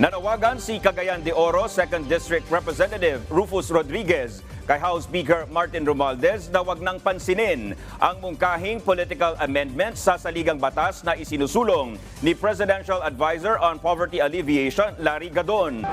Nanawagan si Cagayan de Oro 2nd District Representative Rufus Rodriguez kay House Speaker Martin Romualdez na wag nang pansinin ang mungkahing political amendment sa saligang batas na isinusulong ni Presidential Advisor on Poverty Alleviation Larry Gadon.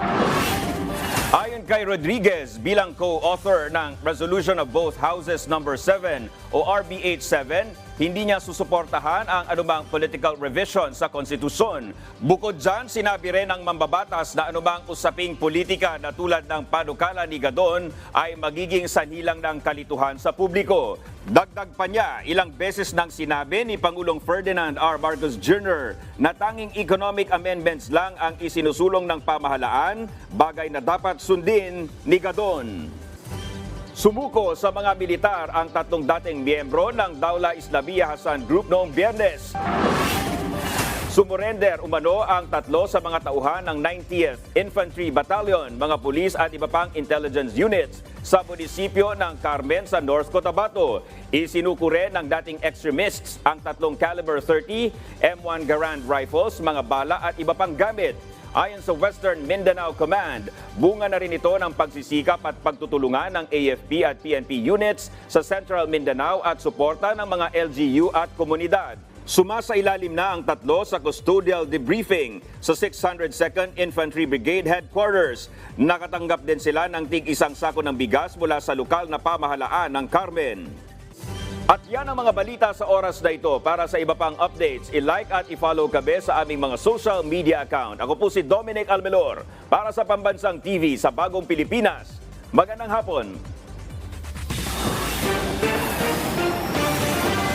Ayon kay Rodriguez, bilang co-author ng Resolution of both Houses number 7 o RBH 7, hindi niya susuportahan ang anumang political revision sa konstitusyon. Bukod dyan, sinabi rin ng mambabatas na anumang usaping politika na tulad ng panukala ni Gadon ay magiging sanilang ng kalituhan sa publiko. Dagdag pa niya, ilang beses nang sinabi ni Pangulong Ferdinand R. Marcos Jr. na tanging economic amendments lang ang isinusulong ng pamahalaan, bagay na dapat sundin ni Gadon. Sumuko sa mga militar ang tatlong dating miyembro ng Daula Islamiyah Hasan Group noong biyernes. Sumurender umano ang tatlo sa mga tauhan ng 90th Infantry Battalion, mga pulis at iba pang intelligence units sa munisipyo ng Carmen sa North Cotabato. Isinuko rin ng dating extremists ang tatlong caliber 30 M1 Garand rifles, mga bala at iba pang gamit. Ayon sa Western Mindanao Command, bunga na rin ito ng pagsisikap at pagtutulungan ng AFP at PNP units sa Central Mindanao at suporta ng mga LGU at komunidad. Sumasa ilalim na ang tatlo sa custodial debriefing sa 602nd Infantry Brigade Headquarters. Nakatanggap din sila ng tig isang sako ng bigas mula sa lokal na pamahalaan ng Carmen. At yan ang mga balita sa oras na ito. Para sa iba pang updates, i-like at i-follow kabe sa aming mga social media account. Ako po si Dominic Almelor para sa Pambansang TV sa Bagong Pilipinas. Magandang hapon.